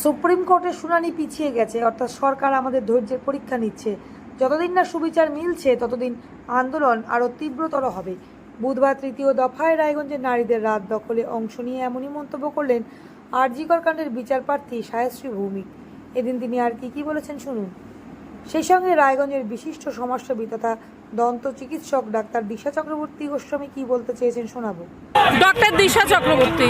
Supreme কোর্টের শুনানি পিছিয়ে গেছে, অর্থাৎ সরকার আমাদের ধৈর্যের পরীক্ষা নিচ্ছে। যতদিন না সুবিচার মিলছে, ততদিন আন্দোলন আরও তীব্রতর হবে। বুধবার তৃতীয় দফায় রায়গঞ্জের নারীদের রাত দখলে অংশ নিয়ে এমনই মন্তব্য করলেন আরজিকর কাণ্ডের বিচারপ্রার্থী সায়শ্রী ভৌমিক। এদিন তিনি আর কি কি বলেছেন শুনুন। সেই সঙ্গে রায়গঞ্জের বিশিষ্ট সমাজসেবী তথা দন্ত চিকিৎসক ডাক্তার দিশা চক্রবর্তী গোস্বামী কি বলতে চেয়েছেন শোনাবো। ডক্টর দিশা চক্রবর্তী।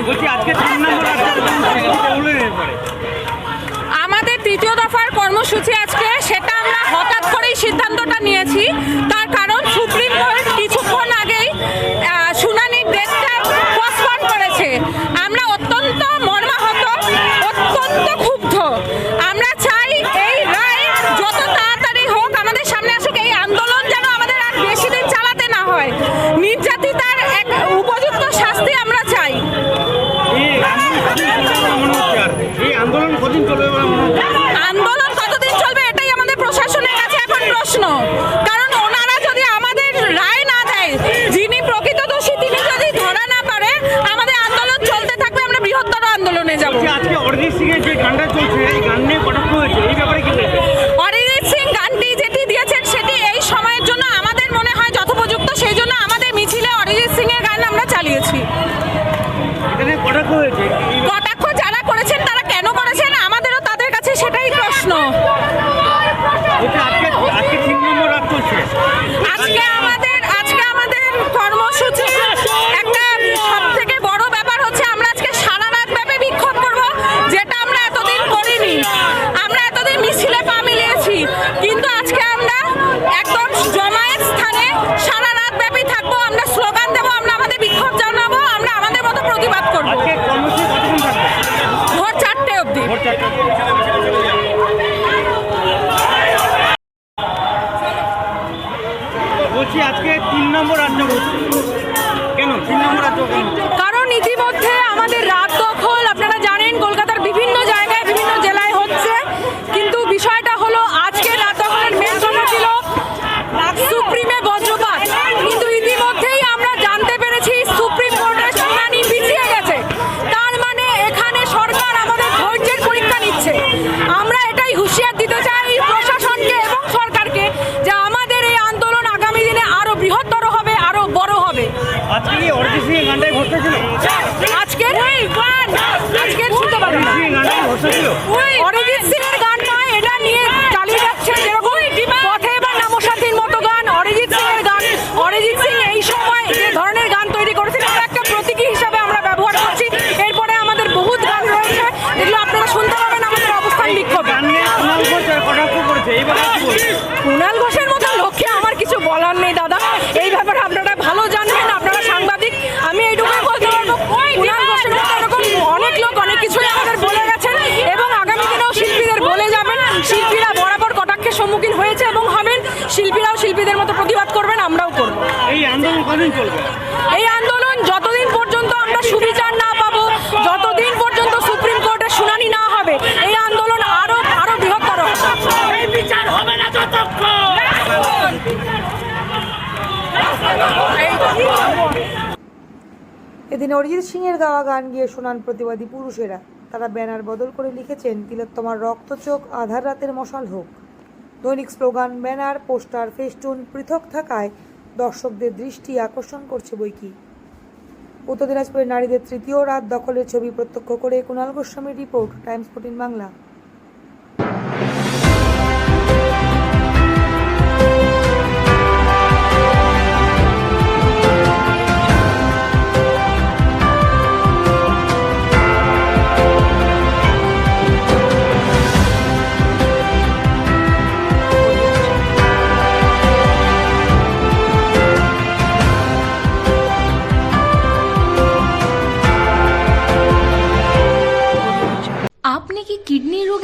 আমাদের তৃতীয় দফার কর্মসূচি আজকে সেটা আমরা হঠাৎ করেই সিদ্ধান্তটা নিয়েছি। তার কারণ যাব। আজকে অরিজিৎ সিং এর যে গানটা চলছে এই গান নিয়ে কটাক্ষ হয়েছে? এই ব্যাপারে কি অরিজিৎ সিং গানটি যেটি দিয়েছেন সেটি এই সময়ের জন্য আমাদের মনে হয় যথোপযুক্ত সেই জন্য আমাদের মিছিলে অরিজিৎ সিং এর গান আমরা চালিয়েছি। কটাক্ষ হয়েছে? আজকের আজকের শুনতে পারবেন অরিজিৎ সিং এর গান নয় এটা নিয়ে চালিয়ে যাচ্ছে যেরকম পথে এবার নামসাথীর মতো গান অরিজিৎ সিং এর গান। অরিজিৎ সিং এই সময় যে ধরনের গান তৈরি করেছেন এটা একটা প্রতীকী হিসাবে আমরা ব্যবহার করছি। এরপরে আমাদের বহুত গান রয়েছে যেগুলো আপনারা শুনতে পাবেন আমাদের অবস্থান বিক্ষোভ। কুণাল ঘোষের মতো লক্ষ্যে আমার কিছু বলার নেই দাদা এই ব্যাপারে আপনারা ভালো জানবেন আপনারা সাংবাদিক আমি এইটুকুই বলতে পারব কুণাল ঘোষের মতো এরকম অনেক লোক অনেক কিছুই আমাদের বলে গেছেন এবং আগামী দিনেও শিল্পীদের বলে যাবেন শিল্পীরা বরাবর কটাক্ষের সম্মুখীন হয়েছে এবং হবেন। শিল্পীরাও শিল্পীদের মতো প্রতিবাদ করবেন আমরাও করব। এই আন্দোলন কদিন চলবে? এই আন্দোলন যতদিন পর্যন্ত আমরা সুবিচার না পাবো যতদিন পর্যন্ত সুপ্রিম কোর্টের শুনানি না হবে এই আন্দোলন আরও আরও বৃহত্তর হবে। এদিন অরিজিৎ সিং এর গাওয়া গান গিয়ে শোনান প্রতিবাদী পুরুষেরা। তারা ব্যানার বদল করে লিখেছেন তিলোত্তমার রক্তচোখ আধার রাতের মশাল হোক। দৈনিক স্লোগান, ব্যানার, পোস্টার, ফেস্টুন পৃথক থাকায় দর্শকদের দৃষ্টি আকর্ষণ করছে বইকি উত্তর দিনাজপুরের নারীদের তৃতীয় রাত দখলের ছবি প্রত্যক্ষ করে কুণাল গোস্বামীর রিপোর্ট, টাইমস ফোর্টিন বাংলা।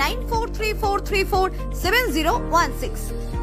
9434347016.